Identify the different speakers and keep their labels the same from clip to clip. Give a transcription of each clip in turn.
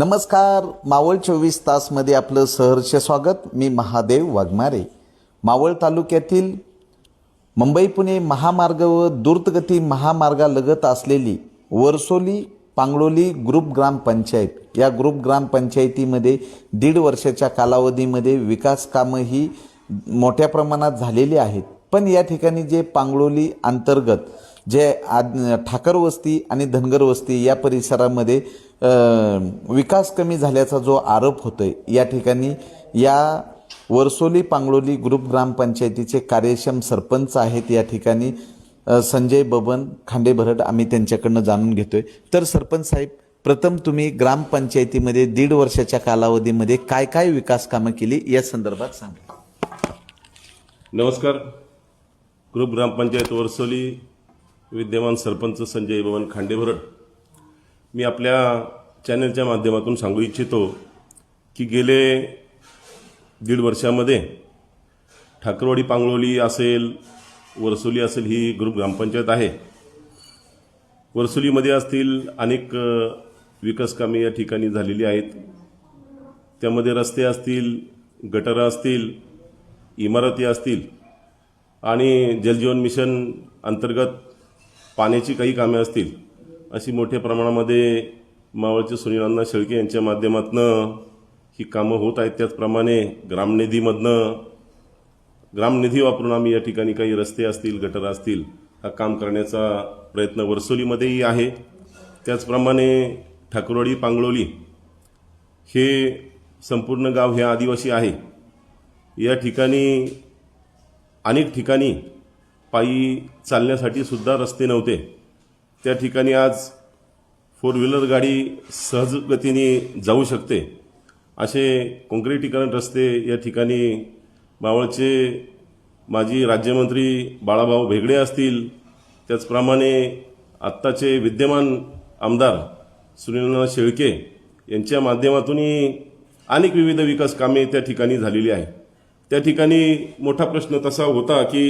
Speaker 1: नमस्कार मावळ चोवीस तासमध्ये आपलं सहर्ष स्वागत. मी महादेव वाघमारे. मावळ तालुक्यातील मुंबई पुणे महामार्ग व द्रुतगती महामार्गालगत असलेली वरसोली पांगडोली ग्रुप ग्रामपंचायत या ग्रुप ग्रामपंचायतीमध्ये दीड वर्षाच्या कालावधीमध्ये विकास कामं ही मोठ्या प्रमाणात झालेली आहेत. पण या ठिकाणी जे पांगडोली अंतर्गत जे आद ठाकर वस्ती आणि धनगर वस्ती या परिसरामध्ये विकास कमी झाल्याचा जो आरोप होतोय या ठिकाणी या वरसोली पांगडोली ग्रुप ग्रामपंचायतीचे कार्यक्षम सरपंच आहेत या ठिकाणी संजय बबन खांडेभरड आम्ही त्यांच्याकडनं जाणून घेतोय. तर सरपंच साहेब प्रथम तुम्ही ग्रामपंचायतीमध्ये दीड वर्षाच्या कालावधीमध्ये काय काय विकास कामं केली या संदर्भात सांगा.
Speaker 2: नमस्कार. ग्रुप ग्रामपंचायत वर्सोली विद्यमान सरपंच संजय भवन खांडेभरड मी आपल्या चॅनलच्या माध्यमातून सांगू इच्छितो की गेले दीड वर्षामध्ये ठाकरवाडी पांगळोली असेल वरसोली असेल ही ग्रुप ग्रामपंचायत आहे. वरसोलीमध्ये असतील अनेक विकासकामे या ठिकाणी झालेली आहेत. त्यामध्ये रस्ते असतील गटरं असतील इमारती असतील आणि जलजीवन मिशन अंतर्गत पाण्याची काही कामे असतील. अशी मोठ्या प्रमाणामध्ये मावळचे सुनील शेळके यांच्या माध्यमातून ही कामं होत आहेत. त्याचप्रमाणे ग्रामनिधीमधनं ग्रामनिधी वापरून आम्ही या ठिकाणी काही रस्ते असतील गटर असतील हा काम करण्याचा प्रयत्न वर्सोलीमध्येही आहे. त्याचप्रमाणे ठाकुरवाडी पांगळोली हे संपूर्ण गाव हे आदिवासी आहे. या ठिकाणी अनेक ठिकाणी पायी चालण्यासाठी सुद्धा रस्ते नव्हते. त्या ठिकाणी आज फोर व्हीलर गाडी सहज गतीने जाऊ शकते. असे काँक्रिटीकरण रस्ते या ठिकाणी मावळचे माजी राज्यमंत्री बाळाभाऊ भेगडे असतील. त्याचप्रमाणे आत्ताचे विद्यमान आमदार सुनीलनाथ शेळके यांच्या माध्यमातूनही अनेक विविध विकास कामे त्या ठिकाणी झालेली आहे त्या ठिकाणी मोठा प्रश्न तसा होता की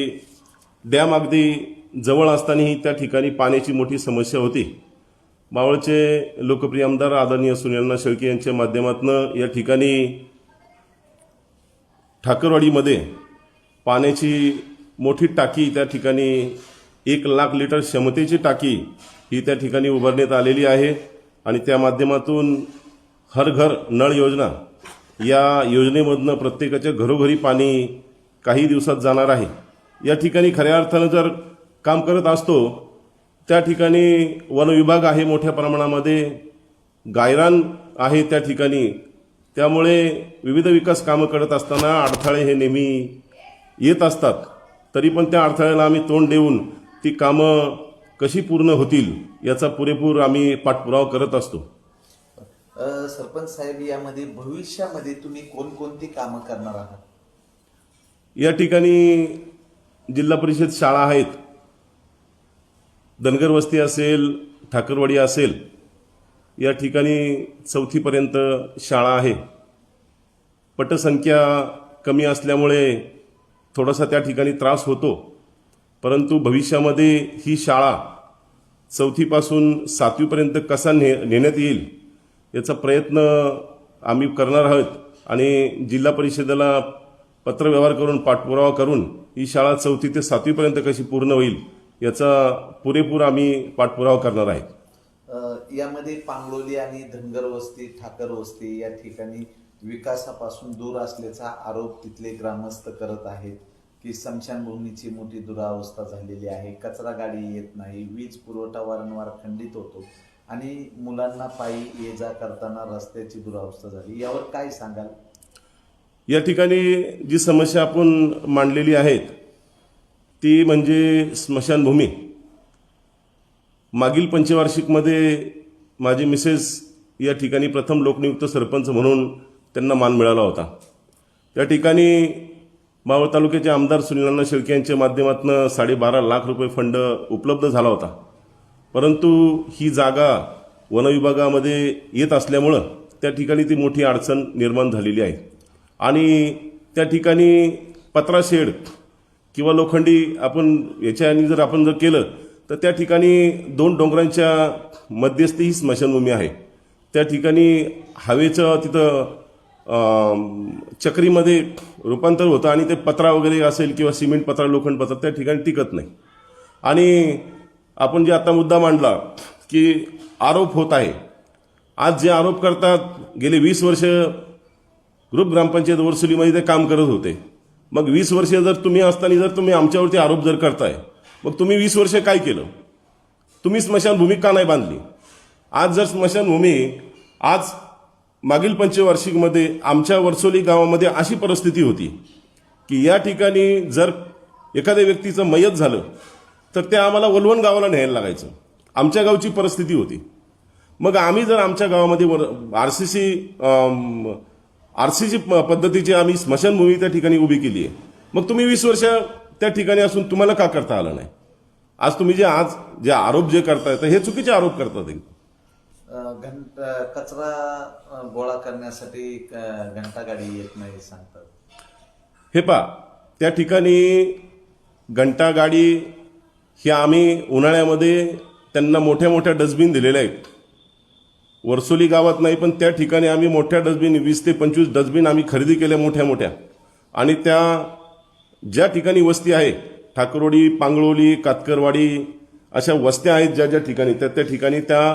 Speaker 2: डॅम अगदी जवळ असतानाही त्या ठिकाणी पाण्याची मोठी समस्या होती. मावळचे लोकप्रिय आमदार आदरणीय सुनीलना शेळके यांच्या माध्यमातून या ठिकाणी ठाकरवाडीमध्ये पाण्याची मोठी टाकी त्या ठिकाणी एक लाख लिटर क्षमतेची टाकी ही त्या ठिकाणी उभारण्यात आलेली आहे आणि त्या माध्यमातून हर घर नळ योजना या योजनेमधनं प्रत्येकाच्या घरोघरी पाणी काही दिवसात जाणार आहे. या ठिकाणी खऱ्या अर्थानं जर काम करत असतो त्या ठिकाणी वन विभाग आहे मोठ्या प्रमाणामध्ये गायरान आहे त्या ठिकाणी. त्यामुळे विविध विकास कामं करत असताना अडथळे हे नेहमी येत असतात. तरी पण त्या अडथळ्याला आम्ही तोंड देऊन ती कामं कशी पूर्ण होतील याचा पुरेपूर आम्ही पाठपुरावा करत असतो.
Speaker 1: सरपंच साहेब यामध्ये भविष्यामध्ये तुम्ही कोणकोणती कामं करणार आहात?
Speaker 2: या ठिकाणी जिल्हा परिषद शाळा आहेत. धनगर वस्ती असेल ठाकरवाडी असेल या ठिकाणी चौथीपर्यंत शाळा आहे. पटसंख्या कमी असल्यामुळे थोडासा त्या ठिकाणी त्रास होतो. परंतु भविष्यामध्ये ही शाळा चौथीपासून सातवीपर्यंत कसा ने नेण्यात येईल याचा प्रयत्न आम्ही करणार आहोत आणि जिल्हा परिषदेला पत्रव्यवहार करून पाठपुरावा करून ही शाळा चौथी ते सातवीपर्यंत कशी पूर्ण होईल याचा पुरेपूर आम्ही पाठपुरावा करणार आहे.
Speaker 1: यामध्ये पांगलोली आणि धनगर वस्ती ठाकर वस्ती या ठिकाणी विकासापासून दूर असल्याचा आरोप तिथले ग्रामस्थ करत आहेत की स्मशानभूमीची मोठी दुरावस्था झालेली आहे. कचरा गाडी येत नाही वीज पुरवठा वारंवार खंडित होतो आणि मुलांना पायी ये जा करताना रस्त्याची दुरावस्था झाली. यावर काय सांगाल?
Speaker 2: या ठिकाणी जी समस्या आपण मांडलेली आहेत ती म्हणजे स्मशानभूमी. मागील पंचवार्षिकमध्ये माझे मिसेस या ठिकाणी प्रथम लोकनियुक्त सरपंच म्हणून त्यांना मान मिळाला होता. त्या ठिकाणी मावळ तालुक्याचे आमदार सुनीलांना शेळके यांच्या माध्यमातून साडेबारा लाख रुपये फंड उपलब्ध झाला होता. परंतु ही जागा वनविभागामध्ये येत असल्यामुळं त्या ठिकाणी ती मोठी अडचण निर्माण झालेली आहे. आणि त्या ठिकाणी पत्रा शेड किंवा लोखंडी आपण याच्याने जर आपण जर केलं तर त्या ठिकाणी दोन डोंगरांच्या मध्यस्थी ही स्मशानभूमी आहे. त्या ठिकाणी हवेचं तिथं चक्रीमध्ये रूपांतर होतं आणि ते पत्रा वगैरे असेल किंवा सिमेंट पत्रा लोखंड पत्रा त्या ठिकाणी टिकत नाही. आणि आपण जे आता मुद्दा मांडला की आरोप होत आहे. आज जे आरोप करतात गेले वीस वर्ष ग्रुप ग्रामपंचायत वरसुलीमध्ये ते काम करत होते. मग वीस वर्ष जर तुम्ही असताना जर तुम्ही आमच्यावरती आरोप जर करताय मग तुम्ही वीस वर्ष काय केलं? तुम्ही स्मशानभूमी का नाही बांधली? आज जर स्मशानभूमी आज मागील पंचवार्षिकमध्ये आमच्या वर्सोली गावामध्ये अशी परिस्थिती होती की या ठिकाणी जर एखाद्या व्यक्तीचं मयत झालं तर ते आम्हाला वलवण गावाला न्यायला लागायचं. आमच्या गावची परिस्थिती होती. मग आम्ही जर आमच्या गावामध्ये वर R C C R C C पद्धतीची आम्ही स्मशानभूमी त्या ठिकाणी उभी केली आहे. मग तुम्ही वीस वर्ष त्या ठिकाणी असून तुम्हाला का करता आलं नाही? आज तुम्ही जे आज जे आरोप जे करताय तर हे चुकीचे आरोप करतात
Speaker 1: कचरा गोळा करण्यासाठी घंटा गाडी येत नाही सांगतात.
Speaker 2: हे पा त्या ठिकाणी घंटा गाडी ही आम्ही उन्हाळ्यामध्ये त्यांना मोठ्या मोठ्या डस्टबिन दिलेल्या आहेत. वर्सोली गावात नाही पण त्या ठिकाणी आम्ही मोठ्या डस्टबिन वीस ते पंचवीस डस्टबिन आम्ही खरेदी केल्या मोठ्या मोठ्या. आणि त्या ज्या ठिकाणी वस्ती आहे ठाकरोडी पांगळोली कातकरवाडी अशा वस्त्या आहेत ज्या ज्या ठिकाणी त्या त्या ठिकाणी त्या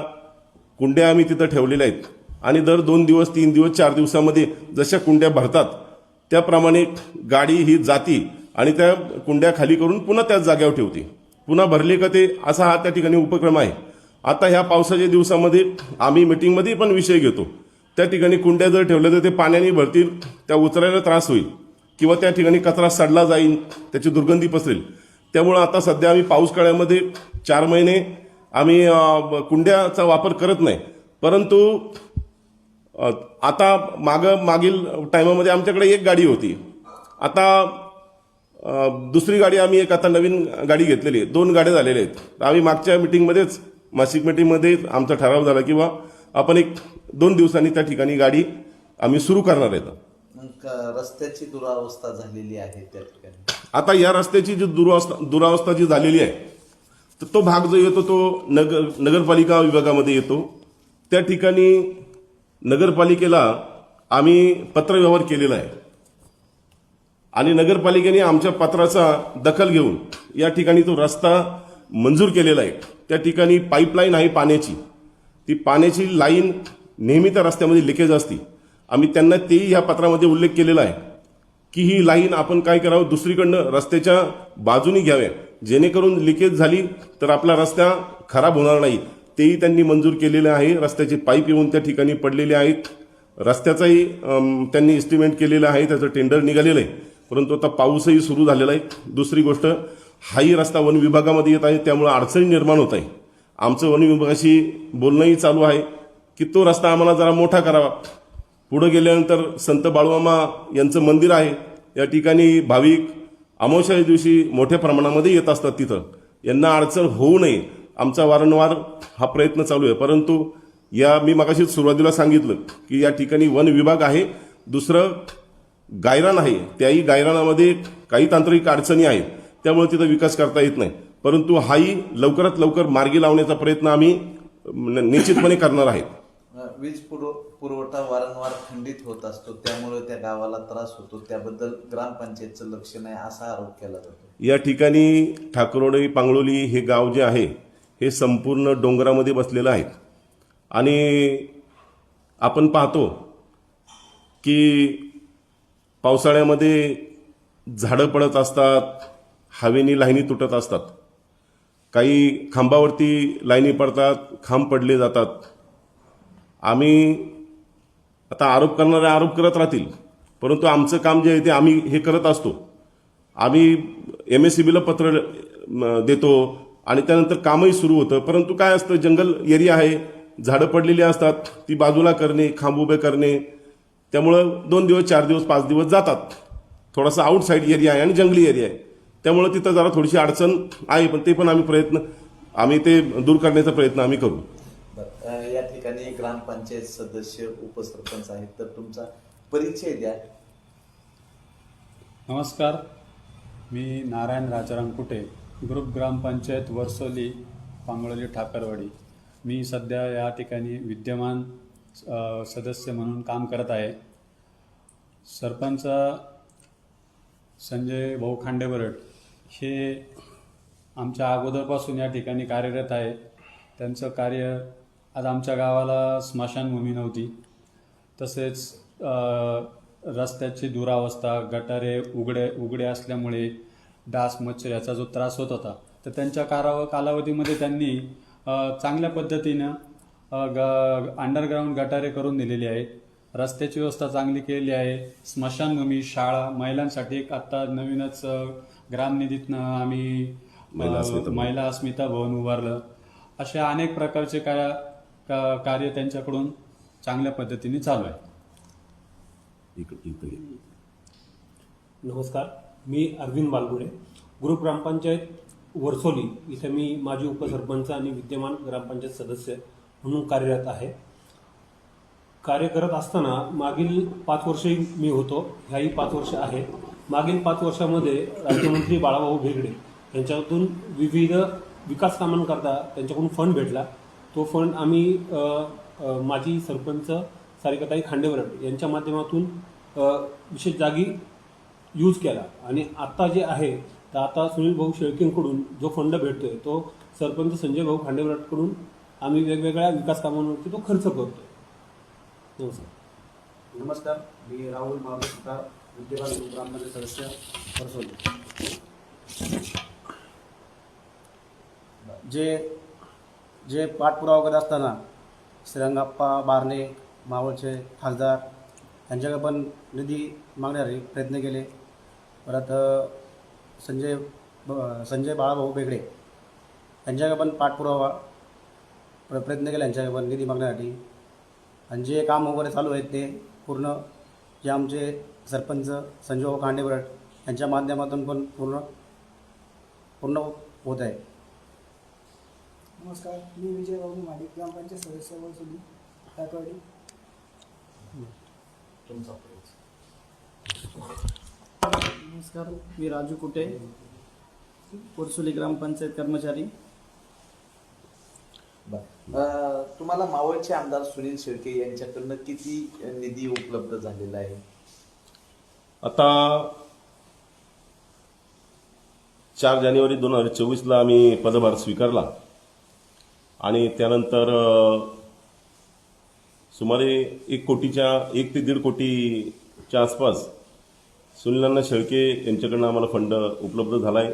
Speaker 2: कुंड्या आम्ही तिथं ठेवलेल्या आहेत. आणि दर दोन दिवस तीन दिवस चार दिवसामध्ये जशा कुंड्या भरतात त्याप्रमाणे गाडी ही जाती आणि त्या कुंड्या खाली करून पुन्हा त्याच जाग्यावर ठेवते. पुन्हा भरले का ते असा हा त्या ठिकाणी उपक्रम आहे. आता ह्या पावसाच्या दिवसामध्ये आम्ही मिटिंगमध्ये पण विषय घेतो. त्या ठिकाणी कुंड्या जर ठेवल्या तर ते पाण्याने भरतील त्या उचलायला त्रास होईल. किंवा त्या ठिकाणी कचरा सडला जाईल त्याची दुर्गंधी पसरेल. त्यामुळं आता सध्या आम्ही पाऊस काळामध्ये चार महिने आम्ही कुंड्याचा वापर करत नाही. परंतु आता मागं मागील टायमामध्ये आमच्याकडे एक गाडी होती. आता दुसरी गाडी आम्ही एक आता नवीन गाडी घेतलेली आहे. दोन गाड्या झालेल्या आहेत. आम्ही मागच्या मिटिंगमध्येच मासिक मिटिंगमध्ये आमचा ठराव झाला किंवा आपण एक दोन दिवसांनी त्या ठिकाणी गाडी आम्ही सुरू करणार आहेत
Speaker 1: रस्त्याची दुरावस्था झालेली आहे त्या ठिकाणी.
Speaker 2: आता या रस्त्याची जी दुरावस्था दुरावस्था जी झालेली आहे तर तो भाग जो येतो तो नगर नगरपालिका विभागामध्ये येतो. त्या ठिकाणी नगरपालिकेला आम्ही पत्रव्यवहार केलेला आहे. आणि नगरपालिकेने आमच्या पत्राचा दखल घेऊन या ठिकाणी तो रस्ता मंजूर केलेला आहे. त्या ठिकाणी पाईपलाईन आहे पाण्याची. ती पाण्याची लाईन नेहमी त्या रस्त्यामध्ये लिकेज असते. आम्ही त्यांना तेही ह्या पत्रामध्ये उल्लेख केलेला आहे की ही लाईन आपण काय करावं? दुसरीकडनं रस्त्याच्या बाजूनी घ्याव्या. जेणेकरून लिकेज झाली तर आपला रस्ता खराब होणार नाही. तेही त्यांनी मंजूर केलेलं आहे. रस्त्याचे पाईप येऊन त्या ठिकाणी पडलेले आहेत. रस्त्याचाही त्यांनी इस्टिमेट केलेलं आहे. त्याचं टेंडर निघालेलं आहे. परंतु आता पाऊसही सुरू झालेला आहे. दुसरी गोष्ट हाही रस्ता वन विभागामध्ये येत आहे त्यामुळे अडचणी निर्माण होत आहे. आमचं वन विभागाशी बोलणंही चालू आहे की तो रस्ता आम्हाला जरा मोठा करावा. पुढं गेल्यानंतर संत बाळूमामा यांचं मंदिर आहे. या ठिकाणी भाविक अमावश्याच्या दिवशी मोठ्या प्रमाणामध्ये येत असतात तिथं. यांना अडचण होऊ नये. आमचा वारंवार हा प्रयत्न चालू आहे. परंतु या मी मगाशी सुरुवातीला सांगितलं की या ठिकाणी वन विभाग आहे. दुसरं गायरान आहे. त्याही गायरानामध्ये काही तांत्रिक अडचणी आहेत. त्यामुळे तिथं विकास करता येत नाही. परंतु हाही लवकरात लवकर मार्गी लावण्याचा प्रयत्न आम्ही निश्चितपणे करणार आहे
Speaker 1: अ, वीज पुरव पुरवठा वारंवार खंडित होत असतो. त्यामुळे त्या गावाला त्रास होतो. त्याबद्दल ग्रामपंचायतचं लक्ष नाही असा आरोप केला जातो.
Speaker 2: या ठिकाणी ठाकरोडी पांगळोली हे गाव जे आहे हे संपूर्ण डोंगरामध्ये बसलेलं आहे आणि आपण पाहतो की पावसाळ्यामध्ये झाडं पडत असतात हवेनी लाईनी तुटत असतात. काही खांबावरती लाईनी पडतात खांब पडले जातात. आम्ही आता आरोप करणारे आरोप करत राहतील परंतु आमचं काम जे आहे ते आम्ही हे करत असतो. आम्ही एम एस सी बीला पत्र देतो आणि त्यानंतर कामही सुरू होतं. परंतु काय असतं जंगल एरिया आहे झाडं पडलेली असतात ती बाजूला करणे खांब उभे करणे त्यामुळं दोन दिवस चार दिवस पाच दिवस जातात. थोडासा आउटसाईड एरिया आहे आणि जंगली एरिया आहे. त्यामुळं तिथं जरा थोडीशी अडचण आहे पण ते पण आम्ही प्रयत्न आम्ही ते दूर करण्याचा प्रयत्न आम्ही करू.
Speaker 1: बरं, या ठिकाणी ग्रामपंचायत सदस्य उपसरपंच आहेत तर तुमचा परिचय द्या.
Speaker 3: नमस्कार मी नारायण राजाराम कुटे ग्रुप ग्रामपंचायत वर्सोली पांगळोली ठाकरवाडी. मी सध्या या ठिकाणी विद्यमान अ, सदस्य म्हणून काम करत आहे. सरपंच संजय भाऊ खांडेबरट हे आमच्या अगोदरपासून या ठिकाणी कार्यरत आहे. त्यांचं कार्य आज आमच्या गावाला स्मशानभूमी नव्हती. तसेच रस्त्याची दुरावस्था गटारे उघडे उघडे असल्यामुळे डास मच्छर याचा जो त्रास होत होता तर त्यांच्या काराव कालावधीमध्ये त्यांनी चांगल्या पद्धतीनं ग अंडरग्राऊंड गटारे करून दिलेली आहेत. रस्त्याची व्यवस्था चांगली केलेली आहे. स्मशानभूमी शाळा महिलांसाठी एक आत्ता नवीनच ग्रामनिधीतनं आम्ही
Speaker 2: महिला अस्मिता भवन.
Speaker 3: महिला अस्मिता भवन उभारलं. असे अनेक प्रकारचे काय का- कार्य त्यांच्याकडून चांगल्या पद्धतीने चालू आहे.
Speaker 2: इकडे इकडे ये.
Speaker 4: नमस्कार. मी अरविंद बालगुडे ग्रुप ग्रामपंचायत वरसोली. इथे मी माजी उपसरपंच आणि विद्यमान ग्रामपंचायत सदस्य म्हणून कार्यरत आहे. कार्य करत असताना मागील पाच वर्षे मी होतो. ह्याही पाच वर्ष आहे मागील पाच वर्षामध्ये राज्यमंत्री बाळाभाऊ भेगडे यांच्यातून विविध विकास कामांकरता त्यांच्याकडून फंड भेटला. तो फंड आम्ही माजी सरपंच सारिकाताई खांडेवरट यांच्या माध्यमातून विशेष जागी यूज केला. आणि आत्ता जे आहे तर आता सुनील भाऊ शेळकेंकडून जो फंड भेटतोय तो सरपंच संजय भाऊ खांडेवरटकडून आम्ही वेगवेगळ्या विकास कामांवरती तो खर्च करतोय. नमस्कार.
Speaker 5: नमस्कार. मी राहुल बाबू सुतार विद्यमान ग्रामपंचायत सदस्य परसोली. जे जे पाठपुरावा करत असताना श्रीरंगाप्पा बारणे मावळचे खासदार यांच्याकडे पण निधी मागण्यासाठी प्रयत्न केले. परत संजय ब- संजय बाळाभाऊ बेगडे यांच्याकडे पण पाठपुरावा प्र- प्रयत्न केला यांच्याकडे पण निधी मागण्यासाठी. आणि जे काम वगैरे चालू आहेत ते पूर्ण जे आमचे सरपंच संजय कांडेबरट यांच्या माध्यमातून पण पूर्ण पूर्ण होत आहे.
Speaker 6: नमस्कार मी विजय बाबू माडिक ग्रामपंचायत सदस्य वसुली टाकवाडी
Speaker 7: नमस्कार मी राजू कुटे पुरसुली ग्रामपंचायत कर्मचारी.
Speaker 1: अ, तुम्हाला मावळचे आमदार सुनील शेळके यांच्याकडनं किती निधी उपलब्ध झालेला आहे?
Speaker 2: आता चार जानेवारी दोन हजार चोवीसला आम्ही पदभार स्वीकारला. आणि त्यानंतर सुमारे एक कोटीच्या एक ते दीड कोटीच्या आसपास सुनीलांना शेळके यांच्याकडनं आम्हाला फंड उपलब्ध झाला आहे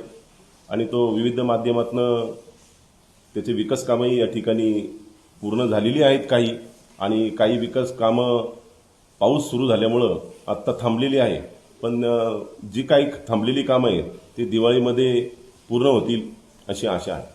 Speaker 2: आणि तो विविध माध्यमातनं त्याचे विकास कामंही या ठिकाणी पूर्ण झालेली आहेत काही. आणि काही विकास कामं पाऊस सुरू झाल्यामुळं आत्ता थांबलेली आहे. पण जी काही थांबलेली कामं आहेत ती दिवाळीमध्ये पूर्ण होतील अशी आशा आहे.